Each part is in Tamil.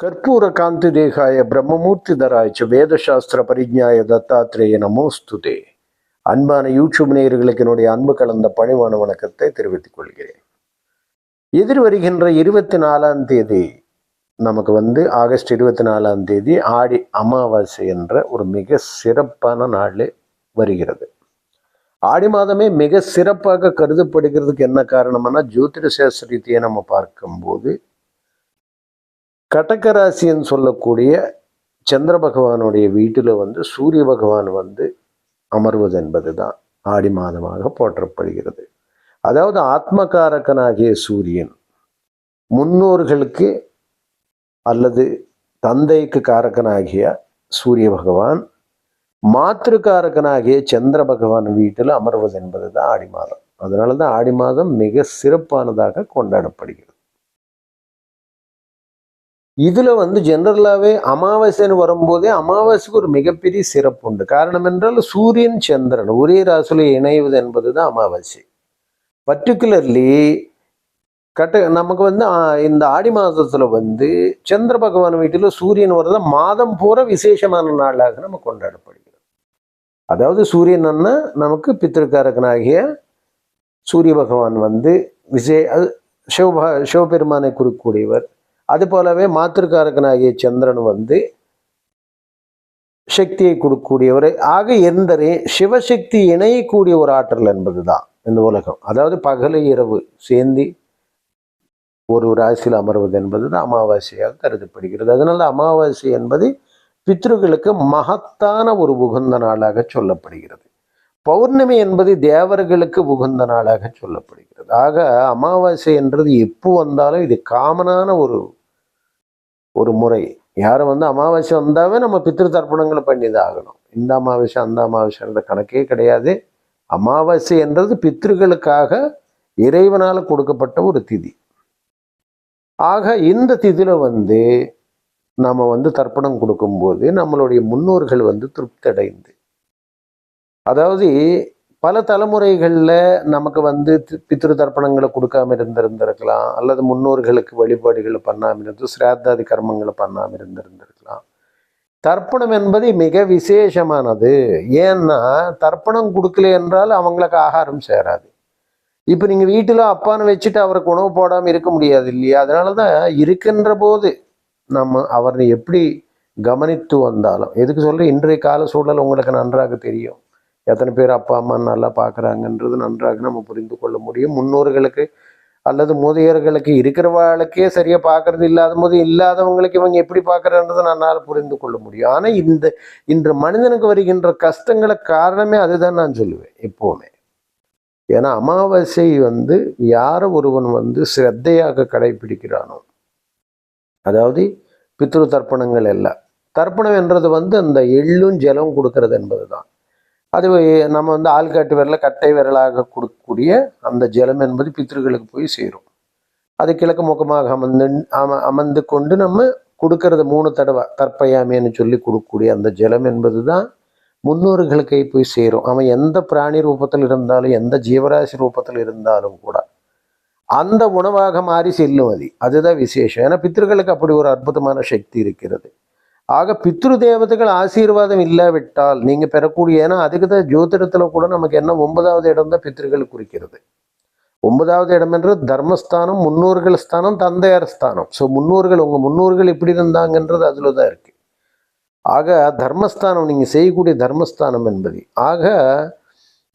ಕರ್ಪೂರ ಕಾಂತಿದೇಹಾಯ பிரம்மமூர்த்திதராய ச வேதசாஸ்திர பரிஜாய தத்தாத்திரேய நமோஸ்துதே அன்பான யூடியூப் நேயர்களுக்கு என்னுடைய அன்பு கலந்த பணிவான வணக்கத்தை தெரிவித்துக் கொள்கிறேன் எதிர் வருகின்ற இருபத்தி நாலாம் தேதி நமக்கு வந்து ஆகஸ்ட் இருபத்தி நாலாம் தேதி ஆடி அமாவாசை என்ற ஒரு மிக சிறப்பான நாள் வருகிறது ஆடி மாதமே மிக சிறப்பாக கருதப்படுகிறதுக்கு என்ன காரணம்னா ஜோதிட சாஸ்திர ரீதியை நம்ம பார்க்கும்போது கடகராசின்னு சொல்லக்கூடிய சந்திர பகவானுடைய வீட்டில் வந்து சூரிய பகவான் வந்து அமர்வது என்பது தான் ஆடி மாதமாக போற்றப்படுகிறது. அதாவது ஆத்மகாரகனாகிய சூரியன் முன்னோர்களுக்கு அல்லது தந்தைக்கு காரகனாகிய சூரிய பகவான் மாத்திருக்காரகனாகிய சந்திர பகவான் வீட்டில் அமர்வது என்பது தான் ஆடி மாதம். அதனால தான் ஆடி மாதம் மிக சிறப்பானதாக கொண்டாடப்படுகிறது. இதில் வந்து ஜெனரலாவே அமாவாசைன்னு வரும்போதே அமாவாசைக்கு ஒரு மிகப்பெரிய சிறப்பு உண்டு. காரணம் என்றால் சூரியன் சந்திரன் ஒரே ராசுல இணைவது என்பது தான் அமாவாசை. பர்டிகுலர்லி கட்ட நமக்கு வந்து இந்த ஆடி மாதத்தில் வந்து சந்திர பகவான் வீட்டில் சூரியன் வர்றது மாதம் பூரா விசேஷமான நாளாக நம்ம கொண்டாடப்படுகிறோம். அதாவது சூரியன் அண்ணா நமக்கு பித்திருக்காரகனாகிய சூரிய பகவான் வந்து விசே அது சிவபா சிவபெருமானை குறிக்கூடியவர் அது போலவே மாத்திருக்காரகனாகிய சந்திரன் வந்து சக்தியை கொடுக்கக்கூடியவர். ஆக எந்தரே சிவசக்தி இணையக்கூடிய ஒரு ஆற்றல் என்பது தான் இந்த உலகம். அதாவது பகல் இரவு சேர்ந்து ஒரு ராசியில் அமர்வது என்பது தான் அமாவாசையாக கருதப்படுகிறது. அதனால் அமாவாசை என்பது பித்ருக்களுக்கு மகத்தான ஒரு உகந்த நாளாக சொல்லப்படுகிறது. பௌர்ணமி என்பது தேவர்களுக்கு உகந்த நாளாக சொல்லப்படுகிறது. ஆக அமாவாசை என்றது எப்போ வந்தாலும் இது காமனான ஒரு ஒரு முறை. யாரும் வந்து அமாவாசை வந்தாவே நம்ம பித்ரு தர்ப்பணங்களை பண்ணி தான் ஆகணும். இந்த அமாவாசை அந்த அமாவாசைன்ற கணக்கே கிடையாது. அமாவாசை என்றது பித்ருகளுக்காக இறைவனால் கொடுக்கப்பட்ட ஒரு திதி. ஆக இந்த திதியில் வந்து நம்ம வந்து தர்ப்பணம் கொடுக்கும்போது நம்மளுடைய முன்னோர்கள் வந்து திருப்தி அடைந்து அதாவது பல தலைமுறைகளில் நமக்கு வந்து பித்திரு பித்ரு தர்ப்பணங்களை கொடுக்காம இருந்திருந்திருக்கலாம். அல்லது முன்னோர்களுக்கு வழிபாடுகளை பண்ணாமல் இருந்து சிராத்தாதி கர்மங்களை பண்ணாமல் இருந்திருந்திருக்கலாம். தர்ப்பணம் என்பது மிக விசேஷமானது. ஏன்னா தர்ப்பணம் கொடுக்கல என்றால் அவங்களுக்கு ஆகாரம் சேராது. இப்போ நீங்கள் வீட்டில் அப்பான்னு வச்சுட்டு அவருக்கு உணவு போடாமல் இருக்க முடியாது இல்லையா? அதனால தான் இருக்கின்ற போது நம்ம அவரை எப்படி கவனித்து வந்தாலும் எதுக்கு சொல்ல இன்றைய கால சூழல் உங்களுக்கு நன்றாக தெரியும். எத்தனை பேர் அப்பா அம்மா நல்லா பார்க்குறாங்கன்றது நன்றாக நம்ம புரிந்து கொள்ள முடியும். முன்னோர்களுக்கு அல்லது முதியவர்களுக்கு இருக்கிறவாளுக்கே சரியாக பார்க்கறது இல்லாத போது இல்லாதவங்களுக்கு இவங்க எப்படி பார்க்குறன்றதை நன்னால் புரிந்து கொள்ள முடியும். ஆனால் இந்த இன்று மனிதனுக்கு வருகின்ற கஷ்டங்களை காரணமே அதுதான் நான் சொல்லுவேன் எப்போவுமே. ஏன்னா அமாவாசை வந்து யார் ஒருவன் வந்து சிரத்தையாக கடைபிடிக்கிறானோ. அதாவது பித்ரு தர்ப்பணங்கள் எல்லாம் தர்ப்பணம் என்றது வந்து அந்த எள்ளும் ஜலம் கொடுக்கறது என்பது தான் அது நம்ம வந்து ஆள்காட்டு விரல கட்டை விரலாக கொடுக்கக்கூடிய அந்த ஜலம் என்பது பித்ருக்களுக்கு போய் சேரும். அது கிழக்கு முகமாக அமர்ந்து அம அமர்ந்து கொண்டு நம்ம கொடுக்கறது மூணு தடவை தற்பயாமின்னு சொல்லி கொடுக்கக்கூடிய அந்த ஜலம் என்பது தான் முன்னோர்களுக்கே போய் சேரும். அவன் எந்த பிராணி ரூபத்தில் இருந்தாலும் எந்த ஜீவராசி ரூபத்தில் இருந்தாலும் கூட அந்த உணவாக மாறி செல்லும் அது அதுதான் விசேஷம். ஏன்னா பித்ருக்களுக்கு அப்படி ஒரு அற்புதமான சக்தி இருக்கிறது. ஆக பித்ரு தேவதைகள் ஆசீர்வாதம் இல்லாவிட்டால் நீங்கள் பெறக்கூடிய ஏன்னா அதுக்கு தான் ஜோதிடத்தில் கூட நமக்கு என்ன ஒன்பதாவது இடம் தான் பித்ருக்கள் குறிக்கிறது. ஒன்பதாவது இடம் என்று தர்மஸ்தானம் முன்னோர்கள் ஸ்தானம் தந்தையார் ஸ்தானம். ஸோ முன்னோர்கள் உங்கள் முன்னோர்கள் எப்படி இருந்தாங்கன்றது அதில் தான் இருக்குது ஆக தர்மஸ்தானம் நீங்கள் செய்யக்கூடிய தர்மஸ்தானம் என்பது. ஆக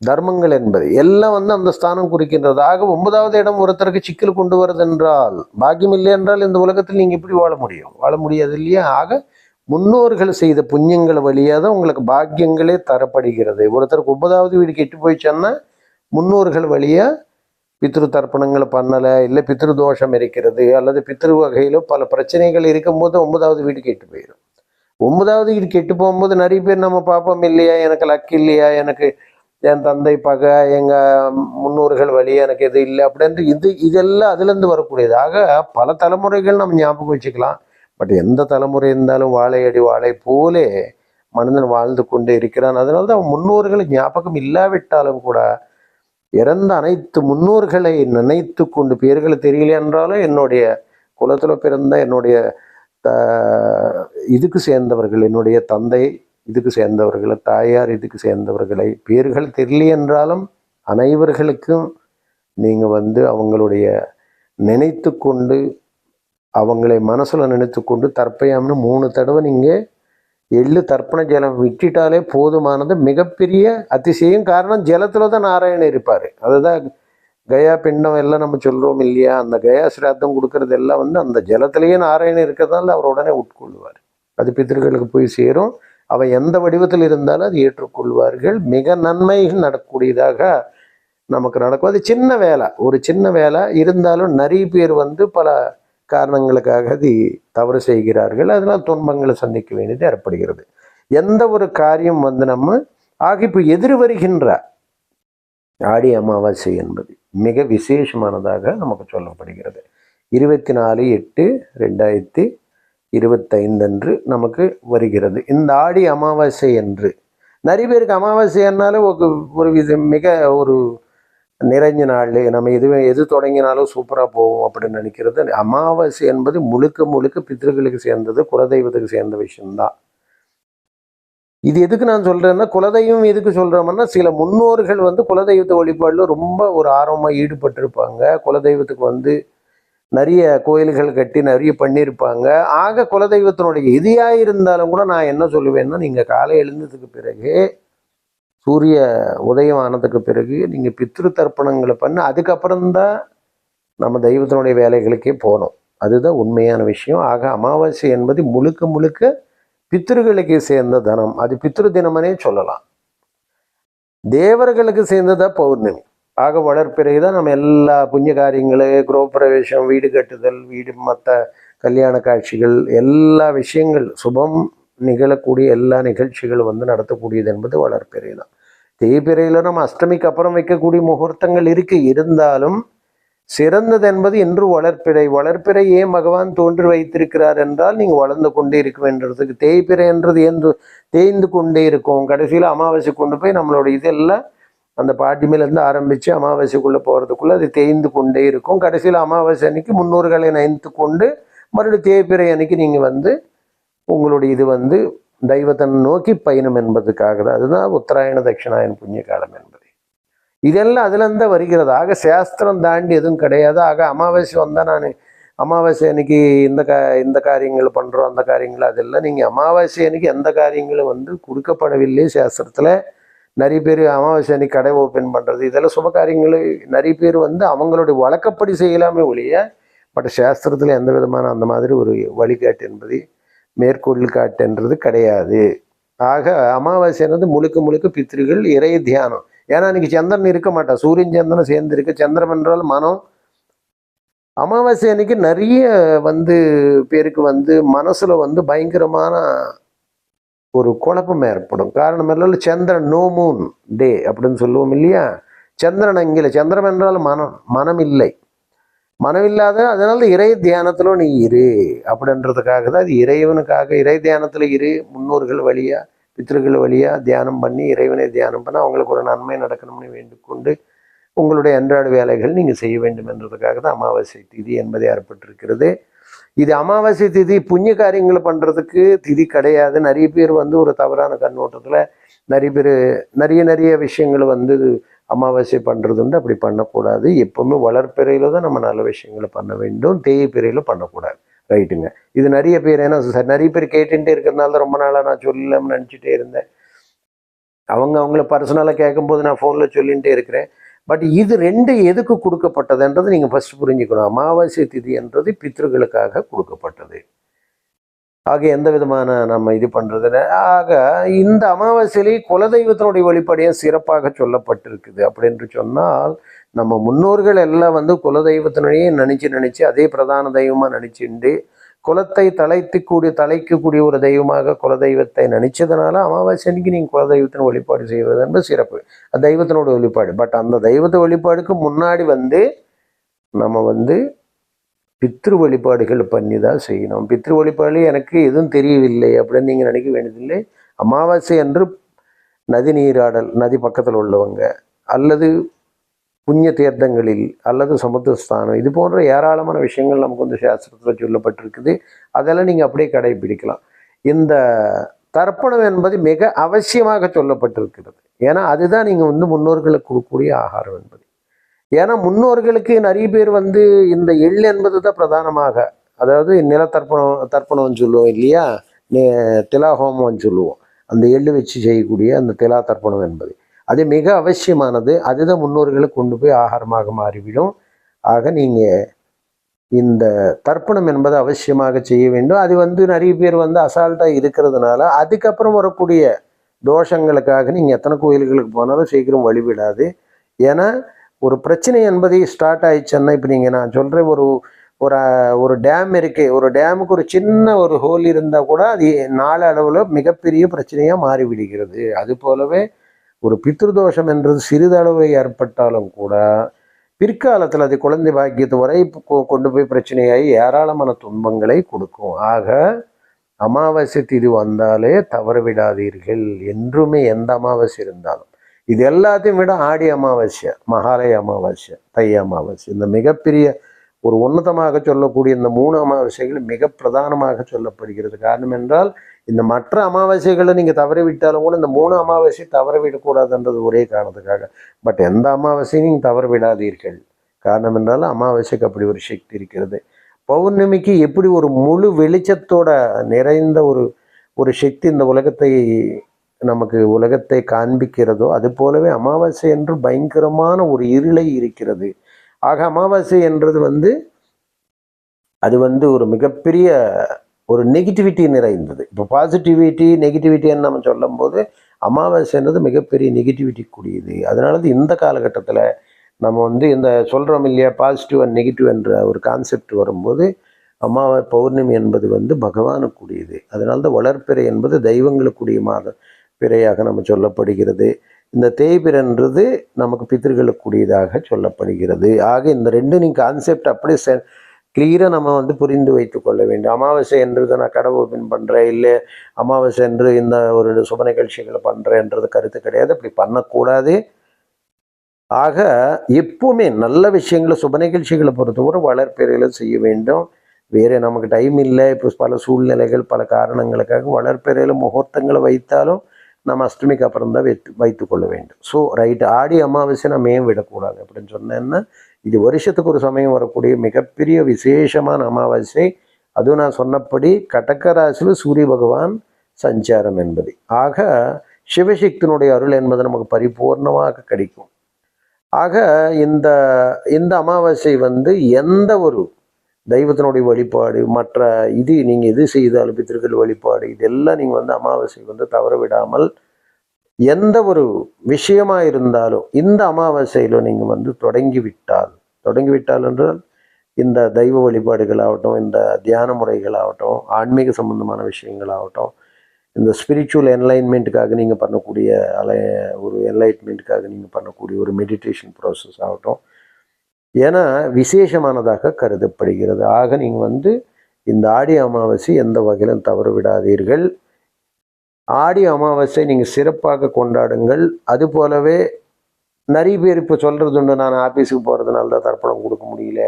தர்மங்கள் என்பது. எல்லாம் வந்து அந்த ஸ்தானம் குறிக்கின்றது. ஆக ஒன்பதாவது இடம் ஒருத்தருக்கு சிக்கல் கொண்டு வருது என்றால் பாக்கியம் இல்லை என்றால் இந்த உலகத்தில் நீங்கள் எப்படி வாழ முடியும்? வாழ முடியாது இல்லையா? ஆக முன்னோர்கள் செய்த புண்ணியங்கள் வழியாக தான் உங்களுக்கு பாக்கியங்களே தரப்படுகிறது. ஒருத்தருக்கு ஒன்பதாவது வீடு கெட்டு போயிடுச்சுன்னா முன்னோர்கள் வழியாக பித்ரு தர்ப்பணங்களை பண்ணலை இல்லை பித்ரு தோஷம் இருக்கிறது அல்லது பித்ரு வகையிலோ பல பிரச்சனைகள் இருக்கும்போது ஒன்பதாவது வீடு கெட்டு போயிடும் ஒன்பதாவது இது கெட்டு போகும்போது நிறைய பேர் நம்ம பார்ப்போம் இல்லையா எனக்கு லக் இல்லையா எனக்கு என் தந்தை பகை எங்க முன்னோர்கள் வழி எனக்கு எது இல்லை அப்படின்ட்டு இது இதெல்லாம் அதுலேருந்து வரக்கூடியது. ஆக பல தலைமுறைகள் நம்ம ஞாபகம் வச்சுக்கலாம். பட் எந்த தலைமுறை இருந்தாலும் வாழையடி வாழை போலே மனிதன் வாழ்ந்து கொண்டே இருக்கிறான். அதனால தான் முன்னோர்கள் ஞாபகம் இல்லாவிட்டாலும் கூட இறந்த அனைத்து முன்னோர்களை நினைத்து கொண்டு பேர்களை தெரியல என்றாலும் என்னுடைய குலத்தில் பிறந்த என்னுடைய இதுக்கு சேர்ந்தவர்கள் என்னுடைய தந்தை இதுக்கு சேர்ந்தவர்களை தாயார் இதுக்கு சேர்ந்தவர்களை பேர்கள் தெரியல என்றாலும் அனைவர்களுக்கும் நீங்கள் வந்து அவங்களுடைய நினைத்து கொண்டு அவங்களை மனசில் நினைத்து கொண்டு தற்பயம்னு மூணு தடவை நீங்கள் எள்ளு தர்ப்பண ஜலம் விட்டுட்டாலே போதுமானது மிகப்பெரிய அதிசயம். காரணம் ஜலத்தில் தான் நாராயணன் இருப்பார். அதுதான் கயா பிண்டம் எல்லாம் நம்ம சொல்கிறோம் இல்லையா? அந்த கயா சிராத்தம் கொடுக்கறது எல்லாம் வந்து அந்த ஜலத்திலேயே நாராயணன் இருக்கிறதால அவர் உடனே உட்கொள்வார். அது பித்திருக்களுக்கு போய் சேரும். அவ எந்த வடிவத்தில் இருந்தாலும் அது ஏற்றுக்கொள்வார்கள். மிக நன்மைகள் நடக்கக்கூடியதாக நமக்கு நடக்கும். அது சின்ன வேலை. ஒரு சின்ன வேலை. இருந்தாலும் நிறைய பேர் வந்து பல காரணங்களுக்காக அது தவறு செய்கிறார்கள். அதனால் துன்பங்களை சந்திக்க வேண்டியது ஏற்படுகிறது. எந்த ஒரு காரியம் வந்து நம்ம ஆக இப்போ எதிர் வருகின்ற ஆடி அமாவாசை என்பது. மிக விசேஷமானதாக நமக்கு சொல்லப்படுகிறது. இருபத்தி நாலு எட்டு ரெண்டாயிரத்தி இருபத்தைந்து அன்று நமக்கு வருகிறது. இந்த ஆடி அமாவாசை என்று நிறைய பேருக்கு அமாவாசைன்னாலே ஒரு ஒரு வித மிக ஒரு நிறைஞ்ச நாள். நம்ம எது எது தொடங்கினாலும் சூப்பராக போகும் அப்படின்னு நினைக்கிறது. அமாவாசை என்பது முழுக்க முழுக்க பித்திருக்களுக்கு சேர்ந்தது குலதெய்வத்துக்கு சேர்ந்த விஷயம்தான். இது எதுக்கு நான் சொல்றேன்னா குலதெய்வம் எதுக்கு சொல்றோம்னா சில முன்னோர்கள் வந்து குலதெய்வத்தை வழிபாடுல ரொம்ப ஒரு ஆர்வமாக ஈடுபட்டிருப்பாங்க. குலதெய்வத்துக்கு வந்து நிறைய கோயில்கள் கட்டி நிறைய பண்ணியிருப்பாங்க. ஆக குலதெய்வத்தினுடைய எதியாக இருந்தாலும் கூட நான் என்ன சொல்லுவேன்னா நீங்கள் காலை எழுந்ததுக்கு பிறகு சூரிய உதயம் ஆனதுக்கு பிறகு நீங்கள் பித்ரு தர்ப்பணங்களை பண்ணி. அதுக்கப்புறம்தான் நம்ம தெய்வத்தினுடைய வேலைகளுக்கே போகணும். அதுதான் உண்மையான விஷயம். ஆக அமாவாசை என்பது முழுக்க முழுக்க பித்ருகளுக்கு சேர்ந்த தனம். அது பித்ரு தினமனே சொல்லலாம். தேவர்களுக்கு சேர்ந்ததா பௌர்ணமி. ஆக வளர்ப்பிறகுதான் நம்ம எல்லா புண்ணிய காரியங்களு குரோப்பிரவேசம் வீடு கட்டுதல் வீடு மற்ற கல்யாண காட்சிகள் எல்லா விஷயங்கள் சுபம் நிகழக்கூடிய எல்லா நிகழ்ச்சிகளும் வந்து நடத்தக்கூடியது என்பது வளர்ப்பிறை தான் தேய்பிறையில் நம்ம அஷ்டமிக்கு அப்புறம் வைக்கக்கூடிய முகூர்த்தங்கள் இருக்கு. இருந்தாலும் சிறந்தது என்பது இன்று வளர்ப்பிறை. வளர்ப்பிறை ஏன் பகவான் தோன்றி வைத்திருக்கிறார் என்றால் நீங்கள் வளர்ந்து கொண்டே இருக்க வேண்டியதுக்கு தேய்பிறை என்றது ஏந்து தேய்ந்து கொண்டே இருக்கும். கடைசியில் அமாவாசை கொண்டு போய் நம்மளோட இதெல்லாம் அந்த பாட்டிமையிலேருந்து ஆரம்பித்து அமாவாசைக்குள்ளே போகிறதுக்குள்ளே அது தேய்ந்து கொண்டே இருக்கும். கடைசியில் அமாவாசை அன்னைக்கு முன்னோர்களை நினைத்து கொண்டு மறுபடியும் தேய்பிறை அன்னைக்கு நீங்கள் வந்து உங்களுடைய இது வந்து தெய்வத்தை நோக்கி பயணம் என்பதுக்காக தான். அதுதான் உத்தராயண தட்சிணாயன் புண்ணிய காலம் என்பது. இதெல்லாம் அதுலேருந்து வருகிறது. ஆக சாஸ்திரம் தாண்டி எதுவும் கிடையாது. ஆக அமாவாசை வந்தால் நான் அமாவாசை அன்னைக்கு இந்த கா இந்த காரியங்கள் பண்ணுறோம் அந்த காரியங்கள் அதெல்லாம் நீங்கள் அமாவாசை அன்னைக்கு எந்த காரியங்களும் வந்து கொடுக்கப்படவில்லை சாஸ்திரத்தில். நிறைய பேர் அமாவாசை அன்னைக்கு கடை ஓப்பன் பண்ணுறது இதெல்லாம் சுப காரியங்கள் நிறைய பேர் வந்து அவங்களுடைய வழக்கப்படி செய்யலாமே ஒழிய பட் சாஸ்திரத்தில் எந்த விதமான அந்த மாதிரி ஒரு வழிகாட்டு என்பது மேற்கோள் காட்டுன்றது கிடையாது. ஆக அமாவாசைன்றது முழுக்க முழுக்க பித்திருகள் இறை தியானம். ஏன்னா இன்னைக்கு சந்திரன் இருக்க மாட்டா சூரியன் சந்திரன் சேர்ந்து இருக்கு. சந்திரன் என்றால் மனம். அமாவாசை அன்னைக்கு நிறைய வந்து பேருக்கு வந்து மனசுல வந்து பயங்கரமான ஒரு குழப்பம் ஏற்படும். காரணம் எல்லாம் சந்திரன் நோ மூன் டே அப்படின்னு சொல்லுவோம் இல்லையா? சந்திரன் அங்கில சந்திரன் என்றால் மனம். மனம் இல்லை. மனம் இல்லாத அதனால இறை தியானத்திலும் நீ இரு அப்படின்றதுக்காக தான் அது இறைவனுக்காக இறை தியானத்தில் இரு முன்னோர்கள் வழியாக பித்திருக்கள் வழியாக தியானம் பண்ணி இறைவனை தியானம் பண்ண அவங்களுக்கு ஒரு நன்மை நடக்கணும்னு வேண்டிக்கொண்டு உங்களுடைய அன்றாட வேலைகள் நீங்கள் செய்ய வேண்டும் என்றதுக்காக தான் அமாவாசை திதி என்பது ஏற்பட்டிருக்கிறது. இது அமாவாசை திதி புண்ணிய காரியங்களை பண்ணுறதுக்கு திதி கிடையாது. நிறைய பேர் வந்து ஒரு தவறான கண்ணோட்டத்தில் நிறைய பேர் நிறைய நிறைய விஷயங்கள் வந்து அமாவாசை பண்ணுறது உண்டு அப்படி பண்ணக்கூடாது. எப்பவுமே வளர்ப்பிறையில் தான் நம்ம நல்ல விஷயங்களை பண்ண வேண்டும். தேய்பிறையில் பண்ணக்கூடாது. ரைட்டுங்க. இது நிறைய பேர் ஏன்னா சார் நிறைய பேர் கேட்டுட்டே இருக்கிறதுனால தான் ரொம்ப நாளாக நான் சொல்லலாம்னு நினச்சிட்டே இருந்தேன். அவங்க அவங்கள பர்சனலாக கேட்கும்போது நான் ஃபோனில் சொல்லிகிட்டே இருக்கிறேன். பட் இது ரெண்டு எதுக்கு கொடுக்கப்பட்டதுன்றது நீங்கள் ஃபஸ்ட் புரிஞ்சுக்கணும். அமாவாசை திதி என்றது பித்ருக்களுக்காக கொடுக்கப்பட்டது. ஆக எந்த விதமான நம்ம இது பண்றது ஆக இந்த அமாவாசையிலே குலதெய்வத்தினுடைய வழிபாடையும் சிறப்பாக சொல்லப்பட்டிருக்குது அப்படின்னு சொன்னால் நம்ம முன்னோர்கள் எல்லாம் வந்து குலதெய்வத்தினுடைய நினச்சி நினச்சி அதே பிரதான தெய்வமாக நினச்சிண்டு குலத்தை தலைத்துக்கூடிய தலைக்கக்கூடிய ஒரு தெய்வமாக குலதெய்வத்தை நினைச்சதுனால அமாவாசை அன்னைக்கு நீங்கள் குலதெய்வத்தின் வழிபாடு செய்வது என்பது சிறப்பு. அது தெய்வத்தினோட வழிபாடு. பட் அந்த தெய்வத்தை வழிபாடுக்கு முன்னாடி வந்து நம்ம வந்து பித்ரு வழிபாடுகள் பண்ணி தான் செய்யணும். பித்ரு வழிபாடு எனக்கு எதுவும் தெரியவில்லை அப்படின்னு நீங்கள் நினைக்க வேண்டியதில்லை. அமாவாசை அன்று நதி நீராடல் நதி பக்கத்தில் உள்ளவங்க அல்லது புண்ணிய தீர்த்தங்களில் அல்லது சமுத்திரஸ்தானம் இது போன்ற ஏராளமான விஷயங்கள் நமக்கு வந்து சாஸ்திரத்தில் சொல்லப்பட்டிருக்குது. அதெல்லாம் நீங்கள் அப்படியே கடைபிடிக்கலாம். இந்த தர்ப்பணம் என்பது மிக அவசியமாக சொல்லப்பட்டிருக்கிறது. ஏன்னா அதுதான் நீங்கள் வந்து முன்னோர்களுக்கு கொடுக்கக்கூடிய ஆகாரம் என்பது. ஏன்னா முன்னோர்களுக்கு நிறைய பேர் வந்து இந்த எள் என்பது தான் பிரதானமாக. அதாவது நிலத்தர்ப்பணம் தர்ப்பணம்னு சொல்லுவோம் இல்லையா? நே- திலாஹோமம்னு சொல்லுவோம். அந்த எள்ளு வச்சு செய்யக்கூடிய அந்த திலா தர்ப்பணம் என்பது. அது மிக அவசியமானது. அதுதான் முன்னோர்களுக்கு கொண்டு போய் ஆகாரமாக மாறிவிடும். ஆக நீங்கள் இந்த தர்ப்பணம் என்பது அவசியமாக செய்ய வேண்டும். அது வந்து நிறைய பேர் வந்து அசால்ட்டாக இருக்கிறதுனால அதுக்கப்புறம் வரக்கூடிய தோஷங்களுக்காக நீங்கள் எத்தனை கோயில்களுக்கு போனாலும் சீக்கிரம் வழிவிடாது. ஏன்னா ஒரு பிரச்சனை என்பது ஸ்டார்ட் ஆயிடுச்சுன்னா இப்போ நீங்கள் நான் சொல்கிறேன் ஒரு ஒரு ஒரு டேம் இருக்குது ஒரு டேமுக்கு ஒரு சின்ன ஒரு ஹோல் இருந்தால் கூட அது நாள அளவில் மிகப்பெரிய பிரச்சனையாக மாறிவிடுகிறது அது போலவே ஒரு பித்ருதோஷம் என்றது சிறிதளவு ஏற்பட்டாலும் கூட பிற்காலத்தில் அது குழந்தை பாக்கியத்து வரை கொண்டு போய் பிரச்சனையாகி ஏராளமான துன்பங்களை கொடுக்கும். ஆக அமாவாசை திதி வந்தாலே தவறு விடாதீர்கள். என்றுமே எந்த அமாவாசை இருந்தாலும். இது எல்லாத்தையும் விட ஆடி அமாவாசை மகாலய அமாவாசை தை அமாவாசை. இந்த மிகப்பெரிய ஒரு உன்னதமாக சொல்லக்கூடிய இந்த மூணு அமாவாசைகள் மிக பிரதானமாக சொல்லப்படுகிறது. காரணம் என்றால் இந்த மற்ற அமாவாசைகளை நீங்கள் தவற விட்டாலும் கூட இந்த மூணு அமாவாசை தவற விடக்கூடாதுன்றது ஒரே காரணத்துக்காக. பட் எந்த அமாவாசையும் நீங்கள் தவற விடாதீர்கள் காரணம் என்றால் அமாவாசைக்கு அப்படி ஒரு சக்தி இருக்கிறது. பௌர்ணமிக்கு எப்படி ஒரு முழு வெளிச்சத்தோட நிறைந்த ஒரு ஒரு சக்தி இந்த உலகத்தை நமக்கு உலகத்தை காண்பிக்கிறதோ அது போலவே அமாவாசை என்று பயங்கரமான ஒரு இருளை இருக்கிறது. ஆக அமாவாசை என்றது வந்து அது வந்து ஒரு மிகப்பெரிய ஒரு நெகட்டிவிட்டி நிறைந்தது. இப்போ பாசிட்டிவிட்டி நெகட்டிவிட்டின்னு நம்ம சொல்லும்போது அமாவாசைன்றது மிகப்பெரிய நெகட்டிவிட்டி கூடியது. அதனால தான் இந்த காலகட்டத்தில் நம்ம வந்து இந்த சொல்கிறோம் இல்லையா பாசிட்டிவ் அண்ட் நெகட்டிவ் என்ற ஒரு கான்செப்ட் வரும்போது அமாவாசை பௌர்ணமி என்பது வந்து பகவானுக்குரியது. அதனால தான் வளர்ப்பிறை என்பது தெய்வங்களுக்குரிய மாதம் பிறையாக நம்ம சொல்லப்படுகிறது. இந்த தேய்பிறன்றது நமக்கு பித்திருக்களுக்குரியதாக சொல்லப்படுகிறது. ஆக இந்த ரெண்டு நீ கான்செப்ட் அப்படியே செ கிளியராக நம்ம வந்து புரிந்து வைத்து கொள்ள வேண்டும். அமாவாசை என்றது நான் கடவுள் ஓப்பன் பண்ணுறேன் இல்லை அமாவாசை என்று இந்த ஒரு சுப நிகழ்ச்சிகளை பண்ணுறேன்றது கருத்து கிடையாது. அப்படி பண்ணக்கூடாது. ஆக எப்பவுமே நல்ல விஷயங்களை சுப நிகழ்ச்சிகளை பொறுத்தவரை வளர்ப்பெறையில் செய்ய வேண்டும். வேறு நமக்கு டைம் இல்லை. இப்போ பல சூழ்நிலைகள் பல காரணங்களுக்காக வளர்ப்பெறையில் முகூர்த்தங்களை வைத்தாலும் நம்ம அஷ்டமிக்கு அப்புறம் தான் வைத்து வைத்து கொள்ள வேண்டும். ஸோ ரைட்டு ஆடி அமாவாசை நம்ம ஏன் விடக்கூடாது அப்படின்னு சொன்னேன்னா இது வருஷத்துக்கு ஒரு சமயம் வரக்கூடிய மிகப்பெரிய விசேஷமான அமாவாசை. அதுவும் நான் சொன்னபடி கடக ராசியில் சூரிய பகவான் சஞ்சாரம் என்பது. ஆக சிவசக்தினுடைய அருள் என்பது நமக்கு பரிபூர்ணமாக கிடைக்கும். ஆக இந்த இந்த அமாவாசை வந்து எந்த ஒரு தெய்வத்தினுடைய வழிபாடு மற்ற இது நீங்கள் எது செய்தாலும் பித்திருக்கள் வழிபாடு இதெல்லாம் நீங்கள் வந்து அமாவாசை வந்து தவற விடாமல் எந்த ஒரு விஷயமாக இருந்தாலும் இந்த அமாவாசையில் நீங்கள் வந்து தொடங்கி விட்டால் தொடங்கி விட்டால் என்றால் இந்த தெய்வ வழிபாடுகளாகட்டும் இந்த தியான முறைகளாகட்டும் ஆன்மீக சம்பந்தமான விஷயங்களாகட்டும் இந்த ஸ்பிரிச்சுவல் என்லைன்மெண்ட்டுக்காக நீங்கள் பண்ணக்கூடிய அலை ஒரு என்லைட்மெண்ட்டுக்காக நீங்கள் பண்ணக்கூடிய ஒரு மெடிடேஷன் ப்ராசஸ் ஆகட்டும் ஏன்னா விசேஷமானதாக கருதப்படுகிறது. ஆக நீங்கள் வந்து இந்த ஆடி அமாவாசை எந்த வகையிலும் தவறு விடாதீர்கள். ஆடி அமாவாசை நீங்கள் சிறப்பாக கொண்டாடுங்கள். அது போலவே நிறைய பேர் இப்போ சொல்கிறது உண்டு நான் ஆஃபீஸுக்கு போகிறதுனால தான் தர்ப்பணம் கொடுக்க முடியல.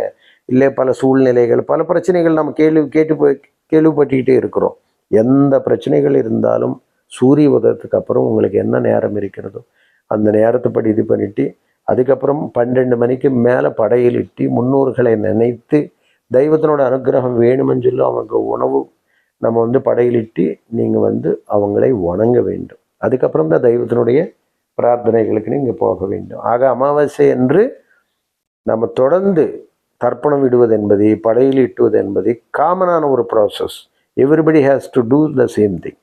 இல்லை பல சூழ்நிலைகள் பல பிரச்சனைகள் நம்ம கேள்வி கேட்டு போய் கேள்விப்பட்டுக்கிட்டே இருக்கிறோம். எந்த பிரச்சனைகள் இருந்தாலும் சூரிய உதயத்துக்கு அப்புறம் உங்களுக்கு என்ன நேரம் இருக்கிறதோ அந்த நேரத்தை படி இது பண்ணிவிட்டு அதுக்கப்புறம் பன்னெண்டு மணிக்கு மேலே படையில் இட்டி முன்னோர்களை நினைத்து தெய்வத்தினோட அனுகிரகம் வேணுமென்னு சொல்லி அவங்க உணவு நம்ம வந்து படையிலிட்டு நீங்கள் வந்து அவங்களை வணங்க வேண்டும். அதுக்கப்புறம் தான் தெய்வத்தினுடைய பிரார்த்தனைகளுக்கு நீங்கள் போக வேண்டும். ஆக அமாவாசை என்று நம்ம தொடர்ந்து தர்ப்பணம் விடுவது என்பது படையில் இட்டுவது என்பது காமனான ஒரு process everybody has to do the same thing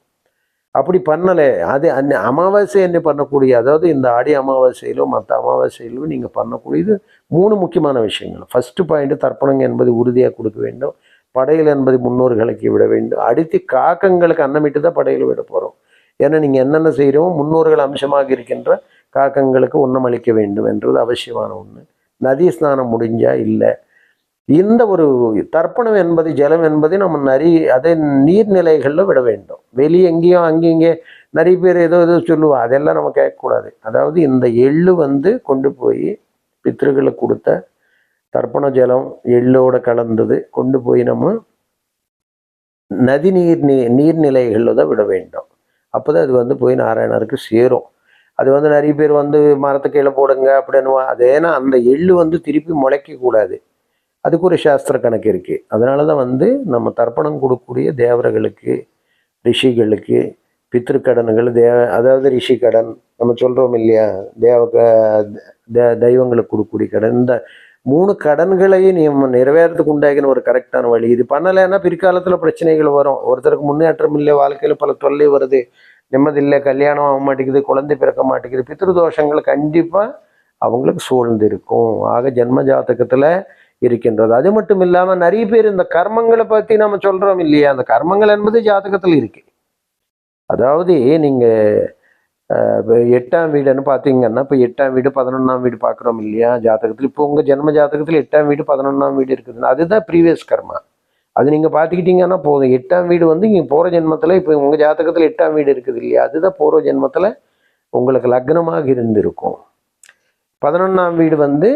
அப்படி பண்ணலை. அது அன்ன அமாவாசை என்ன பண்ணக்கூடிய அதாவது இந்த ஆடி அமாவாசையிலும் மற்ற அமாவாசையிலும் நீங்கள் பண்ணக்கூடியது மூணு முக்கியமான விஷயங்கள். ஃபஸ்ட்டு பாயிண்ட் தர்ப்பணம் என்பது உறுதியாக கொடுக்க வேண்டும். படையல் என்பது முன்னோர்களுக்கு விட வேண்டும். அடுத்து காக்கங்களுக்கு அன்னமிட்டு தான் படையல் விட போகிறோம் ஏன்னா நீங்கள் என்னென்ன செய்கிறோமோ முன்னோர்கள் அம்சமாக இருக்கின்ற காக்கங்களுக்கு உண்ணமளிக்க வேண்டும் என்றது அவசியமான ஒன்று நதி ஸ்நானம் முடிஞ்சா இல்லை. இந்த ஒரு தர்ப்பணம் என்பது ஜலம் என்பது நம்ம நிறைய அதை நீர்நிலைகளில் விட வேண்டும். வெளியே எங்கேயும் அங்கேயும் நிறைய பேர் ஏதோ ஏதோ சொல்லுவா. அதெல்லாம் நம்ம கேட்கக்கூடாது. அதாவது இந்த எள்ளு வந்து கொண்டு போய் பித்திருக்களை கொடுத்த தர்ப்பண ஜலம் எள்ளோட கலந்தது கொண்டு போய் நம்ம நதி நீர் நீ நீர்நிலைகளில் தான் விட வேண்டும். அப்போ தான் அது வந்து போய் நாராயணருக்கு சேரும். அது வந்து நிறைய பேர் வந்து மரத்து கீழே போடுங்க அப்படின்னு அது ஏன்னா அந்த எள்ளு வந்து திருப்பி முளைக்கக்கூடாது அதுக்கு ஒரு சாஸ்திர கணக்கு இருக்குது அதனால தான் வந்து நம்ம தர்ப்பணம் கொடுக்கக்கூடிய தேவர்களுக்கு ரிஷிகளுக்கு பித்திருக்கடன்கள் தேவ அதாவது ரிஷி கடன் நம்ம சொல்கிறோம் இல்லையா? தேவ தெய்வங்களுக்கு கொடுக்கக்கூடிய கடன். இந்த மூணு கடன்களையும் நீ நிறைவேறதுக்கு உண்டாகின ஒரு கரெக்டான வழி. இது பண்ணலைன்னா பிற்காலத்தில் பிரச்சனைகள் வரும். ஒருத்தருக்கு முன்னேற்றம் இல்லை வாழ்க்கையில் பல தொல்லை வருது. நிம்மதி இல்லை கல்யாணம் ஆக மாட்டேங்குது குழந்தை பிறக்க மாட்டேங்குது. பித்ருதோஷங்கள் கண்டிப்பாக அவங்களுக்கு சூழ்ந்து இருக்கும் ஆக ஜென்ம ஜாதகத்தில் இருக்கின்றது. அது மட்டும் இல்லாமல் நிறைய பேர் இந்த கர்மங்களை பற்றி நம்ம சொல்கிறோம் இல்லையா? அந்த கர்மங்கள் என்பது ஜாதகத்தில் இருக்கு. அதாவது நீங்கள் இப்போ எட்டாம் வீடுன்னு பார்த்தீங்கன்னா இப்போ எட்டாம் வீடு பதினொன்றாம் வீடு பார்க்குறோம் இல்லையா? ஜாதகத்தில் இப்போ உங்கள் ஜென்ம ஜாதகத்தில் எட்டாம் வீடு பதினொன்றாம் வீடு இருக்குதுன்னா அதுதான் ப்ரீவியஸ் கர்மா. அது நீங்கள் பார்த்துக்கிட்டீங்கன்னா போதும். எட்டாம் வீடு வந்து இங்கே போகிற ஜென்மத்தில் இப்போ உங்கள் ஜாதகத்தில் எட்டாம் வீடு இருக்குது இல்லையா? அதுதான் போகிற ஜென்மத்தில் உங்களுக்கு லக்னமாக இருந்திருக்கும். பதினொன்றாம் வீடு வந்து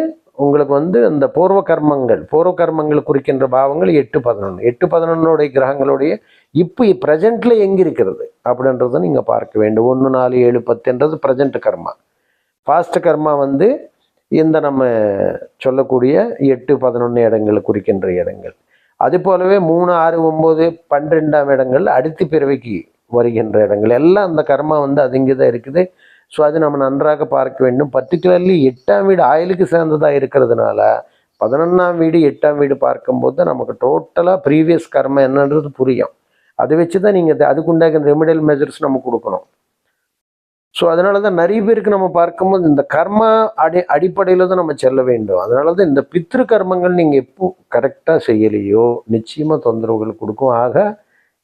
உங்களுக்கு வந்து அந்த பூர்வ கர்மங்கள் பூர்வ கர்மங்கள் குறிக்கின்ற பாவங்கள் எட்டு பதினொன்று எட்டு பதினொன்னுடைய கிரகங்களுடைய இப்போ ப்ரெசென்ட்ல எங்கே இருக்கிறது? அப்படின்றத நீங்கள் பார்க்க வேண்டும். ஒன்று நாலு ஏழு பத்துன்றது ப்ரெசென்ட் கர்மா. பாஸ்ட் கர்மா வந்து இந்த நம்ம சொல்லக்கூடிய எட்டு பதினொன்று இடங்களை குறிக்கின்ற இடங்கள். அது போலவே மூணு ஆறு ஒம்பது பன்னிரெண்டாம் இடங்கள் அடுத்த பிறவிக்கு வருகின்ற இடங்கள். எல்லாம் அந்த கர்மா வந்து அது இங்கே தான் இருக்குது. ஸோ அது நம்ம நன்றாக பார்க்க வேண்டும். பர்டிகுலர்லி எட்டாம் வீடு ஆயிலுக்கு சேர்ந்ததாக இருக்கிறதுனால பதினொன்றாம் வீடு எட்டாம் வீடு பார்க்கும்போது தான் நமக்கு டோட்டலாக ப்ரீவியஸ் கர்மம் என்னன்றது புரியும். அதை வச்சு தான் நீங்கள் அதுக்குண்டாக ரெமிடியல் மெஜர்ஸ் நம்ம கொடுக்கணும். ஸோ அதனால தான் நிறைய பேருக்கு நம்ம பார்க்கும்போது இந்த கர்மா அடி அடிப்படையில் தான் நம்ம செல்ல வேண்டும். அதனால தான் இந்த பித்ரு கர்மங்கள் நீங்கள் எப்போ கரெக்டாக செய்யலையோ நிச்சயமாக தொந்தரவுகள் கொடுக்கும். ஆக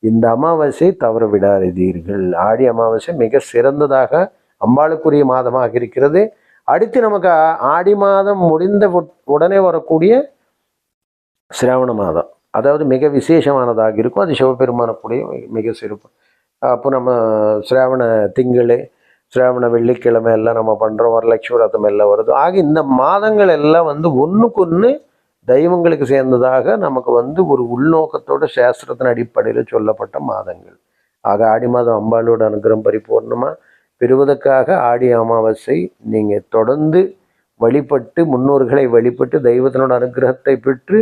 இந்த அமாவாசையை தவற விடாதீர்கள் ஆடி அமாவாசை மிக சிறந்ததாக அம்பாளுக்குரிய மாதமாக இருக்கிறது. அடுத்து நமக்கு ஆடி மாதம் முடிந்த உடனே வரக்கூடிய சிராவண மாதம். அதாவது மிக விசேஷமானதாக இருக்கும். அது சிவபெருமானக்கூடிய மிக சிறப்பு. அப்போ நம்ம சிராவண திங்கள் சிராவண வெள்ளிக்கிழமை எல்லாம் நம்ம பண்ணுறோம் வரலட்சுமி ரதம் எல்லாம் வருது. ஆக இந்த மாதங்கள் எல்லாம் வந்து ஒன்றுக்கொன்று தெய்வங்களுக்கு சேர்ந்ததாக நமக்கு வந்து ஒரு உள்நோக்கத்தோட சாஸ்திரத்தின் அடிப்படையில் சொல்லப்பட்ட மாதங்கள். ஆக ஆடி மாதம் அம்பாளோட அனுகிரகம் பரிபூர்ணமாக பெறுவதற்காக ஆடி அமாவாசை நீங்கள் தொடர்ந்து வழிபட்டு முன்னோர்களை வழிபட்டு தெய்வத்தினோட அனுகிரகத்தை பெற்று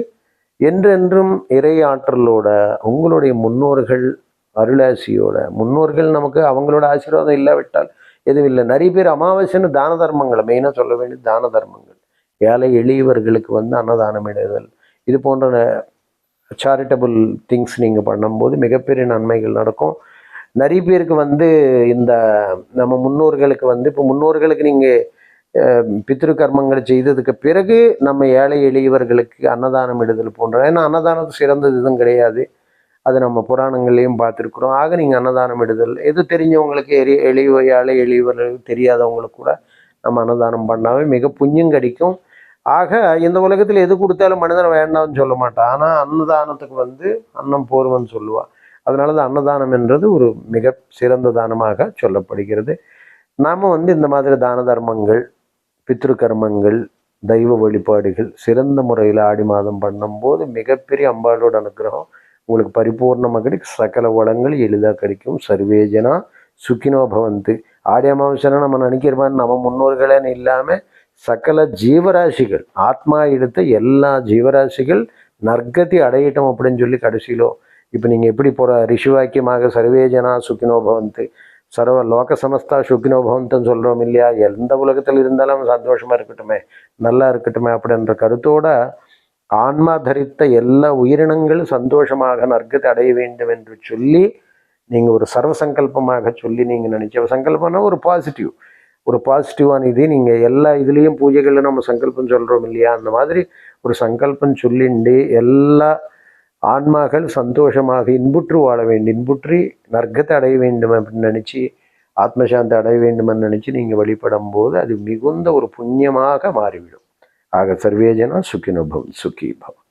என்றென்றும் இறை ஆற்றலோட உங்களுடைய முன்னோர்கள் அருளாசியோட முன்னோர்கள் நமக்கு அவங்களோட ஆசீர்வாதம் இல்லாவிட்டால் எதுவும் இல்லை. நிறைய பேர் அமாவாசைன்னு தான தர்மங்களை மெயினாக சொல்ல வேண்டிய தான தர்மங்கள். ஏழை எளியவர்களுக்கு வந்து அன்னதானம் இடுதல். இது போன்ற சேரிட்டபிள் திங்ஸ் நீங்கள் பண்ணும்போது மிகப்பெரிய நன்மைகள் நடக்கும். நிறைய பேருக்கு வந்து இந்த நம்ம முன்னோர்களுக்கு வந்து இப்போ முன்னோர்களுக்கு நீங்கள் பித்ரு கர்மங்கள் செய்ததுக்கு பிறகு நம்ம ஏழை எளியவர்களுக்கு அன்னதானம் இடுதல் போன்ற ஏன்னா அன்னதானம் சிறந்தது எதுவும் கிடையாது. அது நம்ம புராணங்கள்லையும் பார்த்துருக்குறோம். ஆக நீங்கள் அன்னதானம் இடுதல் எது தெரிஞ்சவங்களுக்கு எரி எளிய ஏழை எளியவர்களுக்கு தெரியாதவங்களுக்கு கூட நம்ம அன்னதானம் பண்ணாவே மிக புண்ணியம் கிடைக்கும். ஆக இந்த உலகத்தில் எது கொடுத்தாலும் மனிதன் வேண்டாம்னு சொல்ல மாட்டான். ஆனால் அன்னதானத்துக்கு வந்து அன்னம் போர்வன்னு சொல்லுவாள் அதனால தான் அன்னதானம் என்றது ஒரு மிக சிறந்த தானமாக சொல்லப்படுகிறது. நாம் வந்து இந்த மாதிரி தான தர்மங்கள் பித்ரு கர்மங்கள் தெய்வ வழிபாடுகள் சிறந்த முறையில் ஆடி மாதம் பண்ணும்போது மிகப்பெரிய அம்பாளோட அனுகிரகம் உங்களுக்கு பரிபூர்ணமாக கிடைக்கும் சகல வளங்கள் எளிதாக கிடைக்கும். சர்வேஜனா சுக்கினோ பவந்து. ஆடி அமாவாசைனா நம்ம நினைக்கிறோம் நம்ம முன்னோர்களேன்னு இல்லாமல் சகல ஜீவராசிகள் ஆத்மா எடுத்த எல்லா ஜீவராசிகள் நற்கதி அடையட்டும் அப்படின்னு சொல்லி கடைசியிலோ இப்போ நீங்கள் எப்படி போகிற ரிஷிவாக்கியமாக சர்வேஜனா சுக்கினோ பவந்து. சர்வ லோக சமஸ்தா சுக்கினோ பவந்தன்னு சொல்கிறோம் இல்லையா? எந்த உலகத்தில் இருந்தாலும் சந்தோஷமாக இருக்கட்டுமே நல்லா இருக்கட்டுமே அப்படின்ற கருத்தோட ஆன்மா தரித்த எல்லா உயிரினங்களும் சந்தோஷமாக நற்கத்தை அடைய வேண்டும் என்று சொல்லி நீங்கள் ஒரு சர்வ சங்கல்பமாக சொல்லி நீங்கள் நினச்ச சங்கல்பம்னா ஒரு பாசிட்டிவ் ஒரு பாசிட்டிவான இது நீங்கள் எல்லா இதுலேயும் பூஜைகளில் நம்ம சங்கல்பம் சொல்கிறோம் இல்லையா? அந்த மாதிரி ஒரு சங்கல்பம் சொல்லிண்டு எல்லா ஆன்மாக்கள் சந்தோஷமாக இன்புற்று வாழ வேண்டும். இன்புற்றி நற்கத்தை அடைய வேண்டும் அப்படின்னு நினச்சி ஆத்மசாந்தி அடைய வேண்டும்னு நினச்சி நீங்கள் வழிபடும் போது அது மிகுந்த ஒரு புண்ணியமாக மாறிவிடும். ஆக சர்வேஜனா சுக்கினுபவம் சுக்கி பவம்